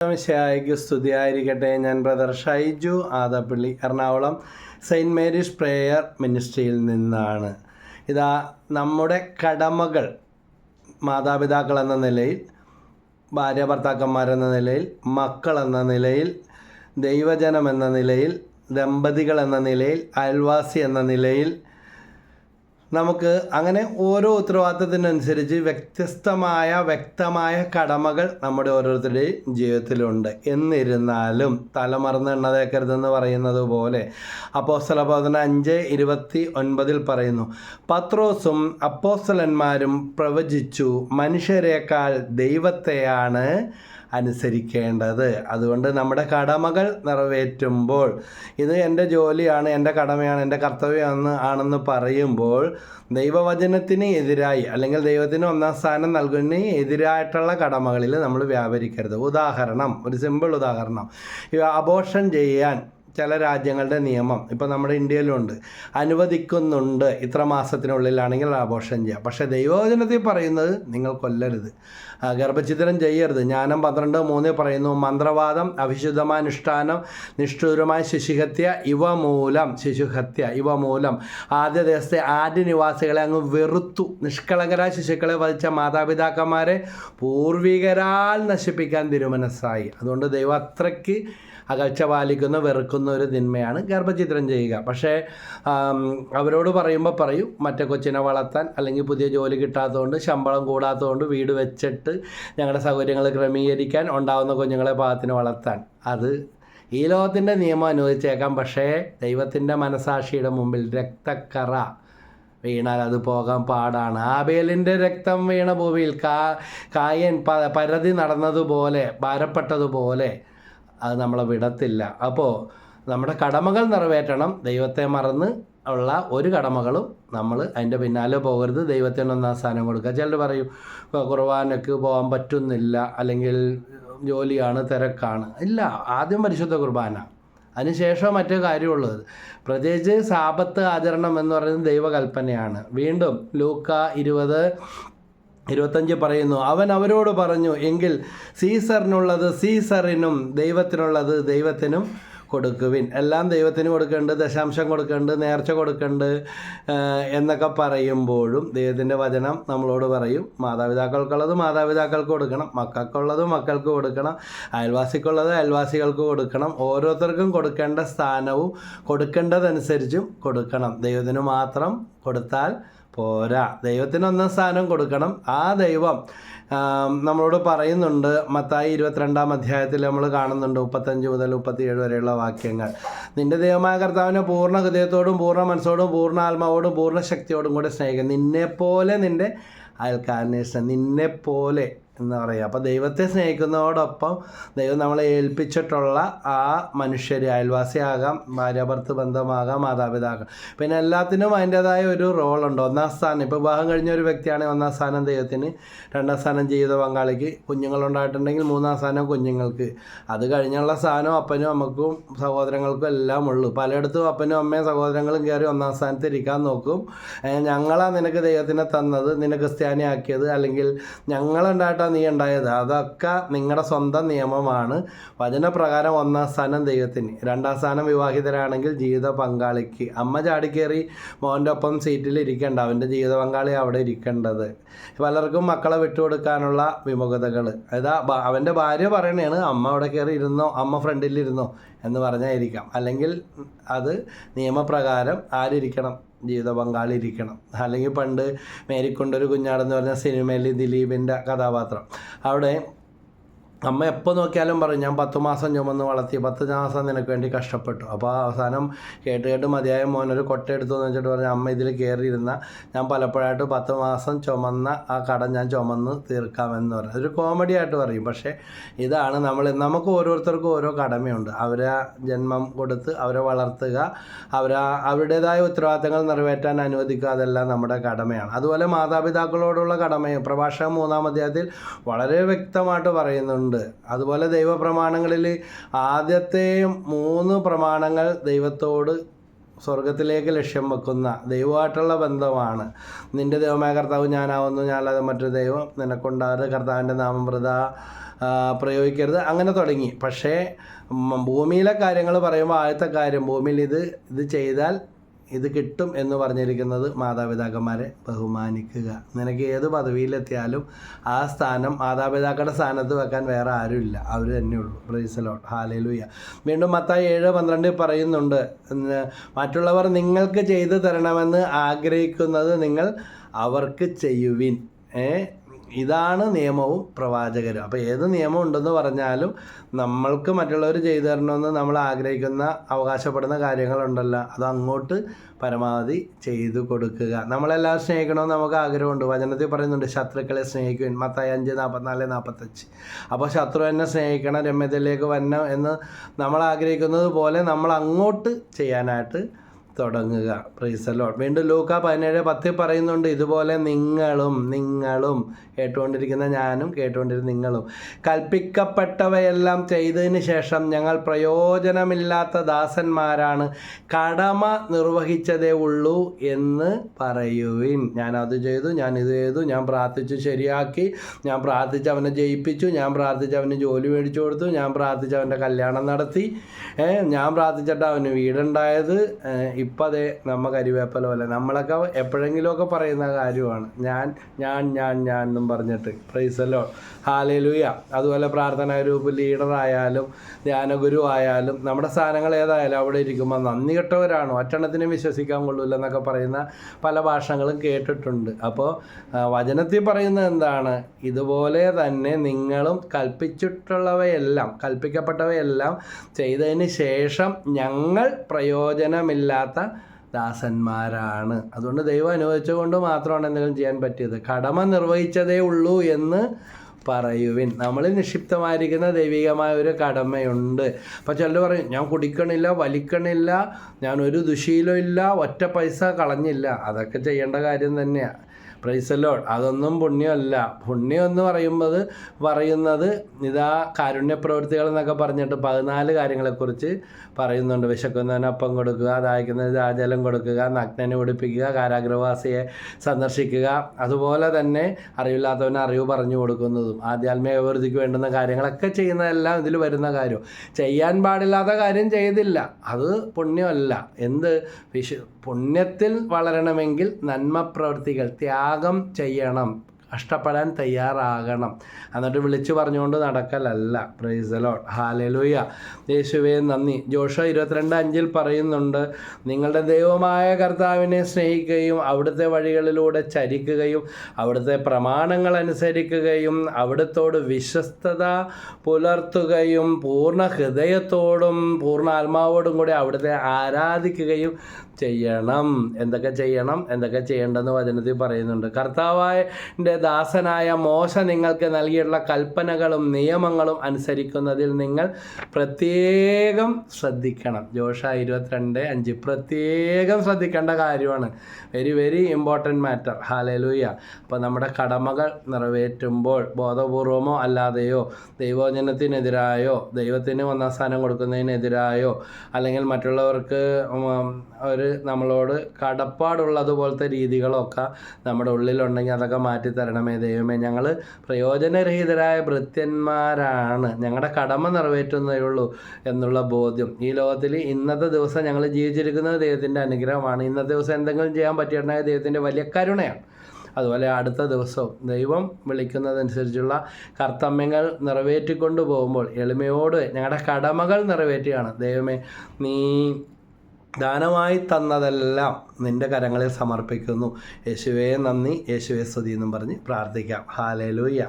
മിശിഹായിക്ക് സ്തുതിയായിരിക്കട്ടെ. ഞാൻ brother Shaiju Adappally Ernakulam saint Mary's prayer മിനിസ്ട്രിയിൽ നിന്നാണ്. ഇതാ നമ്മുടെ കടമകൾ മാതാപിതാക്കൾ എന്ന നിലയിൽ ഭാര്യ ഭർത്താക്കന്മാരെന്ന നിലയിൽ മക്കൾ എന്ന നിലയിൽ ദൈവജനം എന്ന നിലയിൽ ദമ്പതികൾ എന്ന നിലയിൽ അയൽവാസി എന്ന നിലയിൽ നമുക്ക് അങ്ങനെ ഓരോ ഉത്തരവാദിത്തത്തിനനുസരിച്ച് വ്യത്യസ്തമായ വ്യക്തമായ കടമകൾ നമ്മുടെ ഓരോരുത്തരുടെയും ജീവിതത്തിലുണ്ട്. എന്നിരുന്നാലും തലമറന്ന് എണ്ണതേക്കരുതെന്ന് പറയുന്നത് പോലെ അപ്പോസ്തലബോധന അഞ്ച് ഇരുപത്തി ഒൻപതിൽ പറയുന്നു പത്രോസും അപ്പോസ്തലന്മാരും പ്രവചിച്ചു മനുഷ്യരെക്കാൾ ദൈവത്തെയാണ് അനുസരിക്കേണ്ടത്. അതുകൊണ്ട് നമ്മുടെ കടമകൾ നിറവേറ്റുമ്പോൾ ഇത് എന്റെ ജോലിയാണ് എന്റെ കടമയാണ് എന്റെ കർത്തവ്യമാണ് ആണെന്ന് പറയുമ്പോൾ ദൈവവചനത്തിന് എതിരായി അല്ലെങ്കിൽ ദൈവത്തിന് ഒന്നാം സ്ഥാനം നൽകുന്നതിന് എതിരായിട്ടുള്ള കടമകളിൽ നമ്മൾ വ്യാപരിക്കരുത്. ഉദാഹരണം ഒരു സിമ്പിൾ ഉദാഹരണം. അബോഷൻ ചെയ്യാൻ ചില രാജ്യങ്ങളുടെ നിയമം ഇപ്പോൾ നമ്മുടെ ഇന്ത്യയിലുണ്ട്. അനുവദിക്കുന്നുണ്ട് ഇത്ര മാസത്തിനുള്ളിലാണെങ്കിൽ ആഘോഷം ചെയ്യാം. പക്ഷേ ദൈവവചനത്തിൽ പറയുന്നത് നിങ്ങൾ കൊല്ലരുത്. ഗർഭചിത്രം ചെയ്യരുത്. ജ്ഞാനം പന്ത്രണ്ട് മൂന്ന് പറയുന്നു മന്ത്രവാദം അവിശുദ്ധമാനുഷ്ഠാനം നിഷ്ഠൂരമായ ശിശുഹത്യ ഇവ മൂലം ശിശുഹത്യ ഇവ മൂലം. ആദ്യ ദിവസത്തെ ആദ്യ നിവാസികളെ അങ്ങ് വെറുത്തു. നിഷ്കളങ്കരായ ശിശുക്കളെ വധിച്ച മാതാപിതാക്കന്മാരെ പൂർവികരാൽ നശിപ്പിക്കാൻ തിരുമനസ്സായി. അതുകൊണ്ട് ദൈവം അത്രയ്ക്ക് അകൽച്ച പാലിക്കുന്ന വെറുക്കുന്ന ഒരു തിന്മയാണ് ഗർഭചിത്രം ചെയ്യുക. പക്ഷേ അവരോട് പറയുമ്പോൾ പറയും മറ്റേ കൊച്ചിനെ വളർത്താൻ അല്ലെങ്കിൽ പുതിയ ജോലി കിട്ടാത്തതുകൊണ്ട് ശമ്പളം കൂടാത്തതുകൊണ്ട് വീട് വെച്ചിട്ട് ഞങ്ങളുടെ സൗകര്യങ്ങൾ ക്രമീകരിക്കാൻ ഉണ്ടാവുന്ന കുഞ്ഞുങ്ങളെ പാകത്തിന് വളർത്താൻ. അത് ഈ ലോകത്തിന്റെ നിയമം അനുവദിച്ചേക്കാം. പക്ഷേ ദൈവത്തിന്റെ മനസാക്ഷിയുടെ മുമ്പിൽ രക്തക്കറ വീണാൽ അത് പോകാൻ പാടാണ്. ആബേലിന്റെ രക്തം വീണ ഭൂമിയിൽ കായൻ പരതി നടന്നതുപോലെ ഭാരപ്പെട്ടതുപോലെ അത് നമ്മളെ വിടത്തില്ല. അപ്പോൾ നമ്മുടെ കടമകൾ നിറവേറ്റണം. ദൈവത്തെ മറന്ന് ഉള്ള ഒരു കടമകളും നമ്മൾ അതിന്റെ പിന്നാലെ പോകരുത്. ദൈവത്തിന് ഒന്നാം സ്ഥാനം കൊടുക്കുക. ചിലർ പറയും "ഇപ്പൊ കുർബാനയ്ക്ക് പോകാൻ പറ്റുന്നില്ല. അല്ലെങ്കിൽ ജോലിയാണ് തിരക്കാണ്. ഇല്ല ആദ്യം പരിശുദ്ധ കുർബാന. അതിനുശേഷം മറ്റേ കാര്യമുള്ളത്. പ്രത്യേകിച്ച് സാപത്ത് ആചരണം എന്ന് പറയുന്നത് ദൈവകൽപ്പനയാണ്. വീണ്ടും ലൂക്ക ഇരുപത് ഇരുപത്തഞ്ച് പറയുന്നു അവൻ അവരോട് പറഞ്ഞു എങ്കിൽ സീസറിനുള്ളത് സീസറിനും ദൈവത്തിനുള്ളത് ദൈവത്തിനും കൊടുക്കുവിൻ. എല്ലാം ദൈവത്തിന് കൊടുക്കേണ്ടത് ദശാംശം കൊടുക്കേണ്ടത് നേർച്ച കൊടുക്കേണ്ടത് എന്നൊക്കെ പറയുമ്പോഴും ദൈവത്തിന്റെ വചനം നമ്മളോട് പറയും. മാതാപിതാക്കൾക്കുള്ളത് മാതാപിതാക്കൾക്ക് കൊടുക്കണം മക്കൾക്കുള്ളത് മക്കൾക്ക് കൊടുക്കണം അയൽവാസിക്കുള്ളത് അയൽവാസികൾക്ക് കൊടുക്കണം. ഓരോരുത്തർക്കും കൊടുക്കേണ്ട സ്ഥാനവും കൊടുക്കേണ്ടതനുസരിച്ചും കൊടുക്കണം. ദൈവത്തിന് മാത്രം കൊടുത്താൽ പോരാ. ദൈവത്തിന് ഒന്നാം സ്ഥാനം കൊടുക്കണം. ആ ദൈവം നമ്മളോട് പറയുന്നുണ്ട്. മത്തായി ഇരുപത്തിരണ്ടാം അധ്യായത്തിൽ നമ്മൾ കാണുന്നുണ്ട് മുപ്പത്തഞ്ച് മുതൽ മുപ്പത്തിയേഴ് വരെയുള്ള വാക്യങ്ങൾ. നിന്റെ ദൈവമായ കർത്താവിനെ പൂർണ ഹൃദയത്തോടും പൂർണ മനസ്സോടും പൂർണ ആത്മാവോടും പൂർണ ശക്തിയോടും കൂടെ സ്നേഹിക്കുക നിന്നെപ്പോലെ നിന്റെ അയൽക്കാരനെ നിന്നെപ്പോലെ എന്ന് പറയുക. അപ്പോൾ ദൈവത്തെ സ്നേഹിക്കുന്നതോടൊപ്പം ദൈവം നമ്മളെ ഏൽപ്പിച്ചിട്ടുള്ള ആ മനുഷ്യർ അയൽവാസിയാകാം ഭാര്യാഭർത്ത് ബന്ധമാകാം മാതാപിതാക്കൾ. പിന്നെ എല്ലാത്തിനും അതിന്റെതായ ഒരു റോളുണ്ട്. ഒന്നാം സ്ഥാനം. ഇപ്പോൾ വിവാഹം കഴിഞ്ഞ ഒരു വ്യക്തിയാണെങ്കിൽ ഒന്നാം സ്ഥാനം ദൈവത്തിന് രണ്ടാം സ്ഥാനം ജീവിത പങ്കാളിക്ക് കുഞ്ഞുങ്ങളുണ്ടായിട്ടുണ്ടെങ്കിൽ മൂന്നാം സ്ഥാനം കുഞ്ഞുങ്ങൾക്ക്. അത് കഴിഞ്ഞുള്ള സ്ഥാനം അപ്പനും അമ്മക്കും സഹോദരങ്ങൾക്കും എല്ലാം ഉള്ളൂ. പലയിടത്തും അപ്പനും അമ്മയും സഹോദരങ്ങളും കയറി ഒന്നാം സ്ഥാനത്ത് ഇരിക്കാൻ നോക്കും. ഞങ്ങളാ നിനക്ക് ദൈവത്തിനെ തന്നത് നിന്നെ ക്രിസ്ത്യാനിയാക്കിയത് അല്ലെങ്കിൽ ഞങ്ങളുണ്ടായിട്ടാണ് നീ ഉണ്ടായത്? അതൊക്കെ നിങ്ങളുടെ സ്വന്തം നിയമമാണ്. വചനപ്രകാരം ഒന്നാം സ്ഥാനം ദൈവത്തിന്. രണ്ടാം സ്ഥാനം വിവാഹിതരാണെങ്കിൽ ജീവിത പങ്കാളിക്ക്. അമ്മ ചാടിക്കേറി മോന്റെ ഒപ്പം സീറ്റിൽ ഇരിക്കേണ്ട. അവന്റെ ജീവിത പങ്കാളി അവിടെ ഇരിക്കേണ്ടത്. പലർക്കും മക്കളെ വിട്ടുകൊടുക്കാനുള്ള വിമുഖതകൾ അതായത് അവന്റെ ഭാര്യ പറയണതാണ് അമ്മ അവിടെ കയറി ഇരുന്നോ അമ്മ ഫ്രണ്ടിലിരുന്നോ? എന്ന് പറഞ്ഞായിരിക്കാം. അല്ലെങ്കിൽ അത് നിയമപ്രകാരം ആരിരിക്കണം ജീവിത പങ്കാളി ഇരിക്കണം അല്ലെങ്കിൽ പണ്ട് മേരിക്കൊണ്ടൊരു കുഞ്ഞാടെന്ന് പറഞ്ഞ സിനിമയിൽ ദിലീപിന്റെ കഥാപാത്രം. അവിടെ അമ്മ എപ്പോൾ നോക്കിയാലും പറയും ഞാൻ പത്ത് മാസം ചുമന്ന് വളർത്തി പത്ത് മാസം നിനക്ക് വേണ്ടി കഷ്ടപ്പെട്ടു. അപ്പോൾ അവസാനം കേട്ട് കേട്ട് മതിയായ മോനൊരു കൊട്ട എടുത്തു എന്ന് വെച്ചിട്ട് പറഞ്ഞു അമ്മ ഇതിൽ കയറിയിരുന്ന ഞാൻ പലപ്പോഴായിട്ട് പത്ത് മാസം ചുമന്ന ആ കട ഞാൻ ചുമന്ന് തീർക്കാമെന്ന് പറഞ്ഞു. അതൊരു കോമഡി ആയിട്ട് പറയും. പക്ഷേ ഇതാണ് നമ്മൾ നമുക്ക് ഓരോരുത്തർക്കും ഓരോ കടമയുണ്ട്. അവരെ ജന്മം കൊടുത്ത് അവരെ വളർത്തുക അവരെ അവരുടേതായ ഉത്തരവാദിത്തങ്ങൾ നിറവേറ്റാൻ അനുവദിക്കുക അതെല്ലാം നമ്മുടെ കടമയാണ്. അതുപോലെ മാതാപിതാക്കളോടുള്ള കടമയും പ്രഭാഷകം മൂന്നാം അധ്യായത്തിൽ വളരെ വ്യക്തമായിട്ട് പറയുന്നുണ്ട്. അതുപോലെ ദൈവപ്രമാണങ്ങളിൽ ആദ്യത്തെ മൂന്ന് പ്രമാണങ്ങൾ ദൈവത്തോട് സ്വർഗത്തിലേക്ക് ലക്ഷ്യം വെക്കുന്ന ദൈവമായിട്ടുള്ള ബന്ധമാണ്. നിന്റെ ദൈവമായ കർത്താവ് ഞാനാവുന്നു ഞാനല്ലാതെ മറ്റൊരു ദൈവം നിനക്കുണ്ടാകരുത് കർത്താവിന്റെ നാമം വൃത ആ, പ്രയോഗിക്കരുത് അങ്ങനെ തുടങ്ങി. പക്ഷേ ഭൂമിയിലെ കാര്യങ്ങൾ പറയുമ്പോൾ ആദ്യത്തെ കാര്യം ഭൂമിയിൽ ഇത് ഇത് ചെയ്താൽ ഇത് കിട്ടും എന്ന് പറഞ്ഞിരിക്കുന്നത് മാതാപിതാക്കന്മാരെ ബഹുമാനിക്കുക. നിനക്ക് ഏത് പദവിയിലെത്തിയാലും ആ സ്ഥാനം മാതാപിതാക്കളുടെ സ്ഥാനത്ത് വെക്കാൻ വേറെ ആരുമില്ല. അവർ തന്നെയുള്ളൂ. പ്രൈസലോട്ട് ഹാലയിലൂയ വീണ്ടും മത്തായി ഏഴ് പന്ത്രണ്ടിൽ പറയുന്നുണ്ട്. മറ്റുള്ളവർ നിങ്ങൾക്ക് ചെയ്തു തരണമെന്ന് ആഗ്രഹിക്കുന്നത് നിങ്ങൾ അവർക്ക് ചെയ്യുവിൻ. ഏ? ഇതാണ് നിയമവും പ്രവാചകരും. അപ്പോൾ ഏത് നിയമം ഉണ്ടെന്ന് പറഞ്ഞാലും നമ്മൾക്ക് മറ്റുള്ളവർ ചെയ്തു തരണമെന്ന് നമ്മൾ ആഗ്രഹിക്കുന്ന അവകാശപ്പെടുന്ന കാര്യങ്ങളുണ്ടല്ലോ. അത് അങ്ങോട്ട് പരമാവധി ചെയ്തു കൊടുക്കുക. നമ്മളെല്ലാം സ്നേഹിക്കണമെന്ന് നമുക്ക് ആഗ്രഹമുണ്ട്. വചനത്തിൽ പറയുന്നുണ്ട് ശത്രുക്കളെ സ്നേഹിക്കുവാൻ. മത്തായി അഞ്ച് നാൽപ്പത്തിനാല് നാൽപ്പത്തഞ്ച് അപ്പോൾ ശത്രു എന്നെ സ്നേഹിക്കണം രമ്യതയിലേക്ക് വരണം എന്ന് നമ്മൾ ആഗ്രഹിക്കുന്നത് പോലെ നമ്മൾ അങ്ങോട്ട് ചെയ്യാനായിട്ട് തുടങ്ങുക. പ്രൈസലോ വീണ്ടും ലൂക്ക പതിനേഴ് പത്തിൽ പറയുന്നുണ്ട് ഇതുപോലെ നിങ്ങളും നിങ്ങളും കേട്ടുകൊണ്ടിരിക്കുന്ന ഞാനും കേട്ടുകൊണ്ടിരുന്ന നിങ്ങളും. കൽപ്പിക്കപ്പെട്ടവയെല്ലാം ചെയ്തതിന് ശേഷം ഞങ്ങൾ പ്രയോജനമില്ലാത്ത ദാസന്മാരാണ്. കടമ നിർവഹിച്ചതേ ഉള്ളൂ എന്ന് പറയുവിൻ. ഞാൻ അത് ചെയ്തു ഞാൻ ഇത് ചെയ്തു ഞാൻ പ്രാർത്ഥിച്ചു ശരിയാക്കി. ഞാൻ പ്രാർത്ഥിച്ച് അവനെ ജയിപ്പിച്ചു ഞാൻ പ്രാർത്ഥിച്ച് അവന് ജോലി മേടിച്ചു കൊടുത്തു ഞാൻ പ്രാർത്ഥിച്ച് അവന്റെ കല്യാണം നടത്തി. ഞാൻ പ്രാർത്ഥിച്ചിട്ട് അവന് വീടുണ്ടായത് ഇപ്പം അതേ നമ്മ കരിവേപ്പല പോലെ. നമ്മളൊക്കെ എപ്പോഴെങ്കിലുമൊക്കെ പറയുന്ന കാര്യമാണ്. ഞാൻ ഞാൻ ഞാൻ ഞാൻ എന്നും പറഞ്ഞിട്ട്. പ്രൈസല്ലോ ഹാലയിലൂയ അതുപോലെ പ്രാർത്ഥനാ ഗ്രൂപ്പ് ലീഡർ ആയാലും ധ്യാനഗുരു ആയാലും നമ്മുടെ സ്ഥാനങ്ങൾ ഏതായാലും അവിടെ ഇരിക്കുമ്പോൾ നന്ദി കെട്ടവരാണോ. ഒറ്റണത്തിനും വിശ്വസിക്കാൻ കൊള്ളില്ല എന്നൊക്കെ പറയുന്ന പല ഭാഷകളും കേട്ടിട്ടുണ്ട്. അപ്പോൾ വചനത്തിൽ പറയുന്നത് എന്താണ്? ഇതുപോലെ തന്നെ നിങ്ങളും കൽപ്പിച്ചിട്ടുള്ളവയെല്ലാം കൽപ്പിക്കപ്പെട്ടവയെല്ലാം ചെയ്തതിന് ശേഷം ഞങ്ങൾ പ്രയോജനമില്ലാത്ത ദാസന്മാരാണ്. അതുകൊണ്ട് ദൈവം അനുവദിച്ചുകൊണ്ട് മാത്രമാണ് എന്തെങ്കിലും ചെയ്യാൻ പറ്റിയത്. കടമ നിർവഹിച്ചതേ ഉള്ളൂ എന്ന് പറയുവിൻ. നമ്മൾ നിക്ഷിപ്തമായിരിക്കുന്ന ദൈവികമായ ഒരു കടമയുണ്ട്. അപ്പോൾ ചിലർ പറയും ഞാൻ കുടിക്കണില്ല വലിക്കണില്ല ഞാൻ ഒരു ദുശീലം ഇല്ല ഒറ്റ പൈസ കളഞ്ഞില്ല. അതൊക്കെ ചെയ്യേണ്ട കാര്യം തന്നെയാണ് പ്രൈസല്ലോ അതൊന്നും പുണ്യമല്ല. പുണ്യം എന്ന് പറയുമ്പോൾ പറയുന്നത് ഇതാ കാരുണ്യ പ്രവൃത്തികൾ എന്നൊക്കെ പറഞ്ഞിട്ട് പതിനാല് കാര്യങ്ങളെക്കുറിച്ച് പറയുന്നുണ്ട്. വിശക്കുന്നതിന് അപ്പം കൊടുക്കുക ദാഹിക്കുന്നതിന് ദാജലം കൊടുക്കുക നഗ്നനെ ഉടുപ്പിക്കുക കാരാഗ്രഹവാസിയെ സന്ദർശിക്കുക. അതുപോലെ തന്നെ അറിവില്ലാത്തവന് അറിവ് പറഞ്ഞു കൊടുക്കുന്നതും ആധ്യാത്മിക അഭിവൃദ്ധിക്ക് വേണ്ടുന്ന കാര്യങ്ങളൊക്കെ ചെയ്യുന്നതെല്ലാം ഇതിൽ വരുന്ന കാര്യം. ചെയ്യാൻ പാടില്ലാത്ത കാര്യം ചെയ്തില്ല. അത് പുണ്യമല്ല. എന്ത്? വിശു പുണ്യത്തിൽ വളരണമെങ്കിൽ നന്മ പ്രവൃത്തികൾ ത്യാഗം ചെയ്യണം. കഷ്ടപ്പെടാൻ തയ്യാറാകണം. എന്നിട്ട് വിളിച്ചു പറഞ്ഞുകൊണ്ട് നടക്കലല്ല. പ്രൈസലോ ഹാലലൂയ യേശുവേ നന്ദി. ജോഷ ഇരുപത്തിരണ്ട് അഞ്ചിൽ പറയുന്നുണ്ട് നിങ്ങളുടെ ദൈവമായ കർത്താവിനെ സ്നേഹിക്കുകയും അവിടുത്തെ വഴികളിലൂടെ ചരിക്കുകയും അവിടുത്തെ പ്രമാണങ്ങൾ അനുസരിക്കുകയും അവിടുത്തോട് വിശ്വസ്തത പുലർത്തുകയും പൂർണ ഹൃദയത്തോടും പൂർണ ആത്മാവോടും കൂടി അവിടുത്തെ ആരാധിക്കുകയും ചെയ്യണം. എന്തൊക്കെ ചെയ്യണം? എന്തൊക്കെ ചെയ്യേണ്ടെന്ന് വചനത്തിൽ പറയുന്നുണ്ട്. കർത്താവായ ദാസനായ മോശ നിങ്ങൾക്ക് നൽകിയിട്ടുള്ള കൽപ്പനകളും നിയമങ്ങളും അനുസരിക്കുന്നതിൽ നിങ്ങൾ പ്രത്യേകം ശ്രദ്ധിക്കണം. ജോഷ ഇരുപത്തിരണ്ട് അഞ്ച്. പ്രത്യേകം ശ്രദ്ധിക്കേണ്ട കാര്യമാണ്. Very very important matter hallelujah അപ്പോൾ നമ്മുടെ കടമകൾ നിറവേറ്റുമ്പോൾ ബോധപൂർവമോ അല്ലാതെയോ ദൈവജനത്തിനെതിരായോ ദൈവത്തിന് ഒന്നാം സ്ഥാനം കൊടുക്കുന്നതിനെതിരായോ അല്ലെങ്കിൽ മറ്റുള്ളവർക്ക് ഒരു നമ്മളോട് കടപ്പാടുള്ളതുപോലത്തെ രീതികളൊക്കെ നമ്മുടെ ഉള്ളിലുണ്ടെങ്കിൽ അതൊക്കെ മാറ്റി തരണമേ ദൈവമേ. ഞങ്ങൾ പ്രയോജനരഹിതരായ ഭൃത്യന്മാരാണ്. ഞങ്ങളുടെ കടമ നിറവേറ്റുന്നതേ ഉള്ളൂ എന്നുള്ള ബോധ്യം. ഈ ലോകത്തിൽ ഇന്നത്തെ ദിവസം ഞങ്ങൾ ജീവിച്ചിരിക്കുന്നത് ദൈവത്തിന്റെ അനുഗ്രഹമാണ്. ഇന്നത്തെ ദിവസം എന്തെങ്കിലും ചെയ്യാൻ പറ്റിയിട്ടുണ്ടെങ്കിൽ ദൈവത്തിന്റെ വലിയ കരുണയാണ്. അതുപോലെ അടുത്ത ദിവസവും ദൈവം വിളിക്കുന്നതനുസരിച്ചുള്ള കർത്തമ്യങ്ങൾ നിറവേറ്റിക്കൊണ്ട് പോകുമ്പോൾ എളിമയോട് ഞങ്ങളുടെ കടമകൾ നിറവേറ്റുകയാണ്. ദൈവമേ നീ ദാനമായി തന്നതെല്ലാം നിന്റെ കരങ്ങളിൽ സമർപ്പിക്കുന്നു. യേശുവേ നന്ദി. യേശുവേ സ്തുതി എന്നും പറഞ്ഞ് പ്രാർത്ഥിക്കാം. ഹാലേലൂയ്യ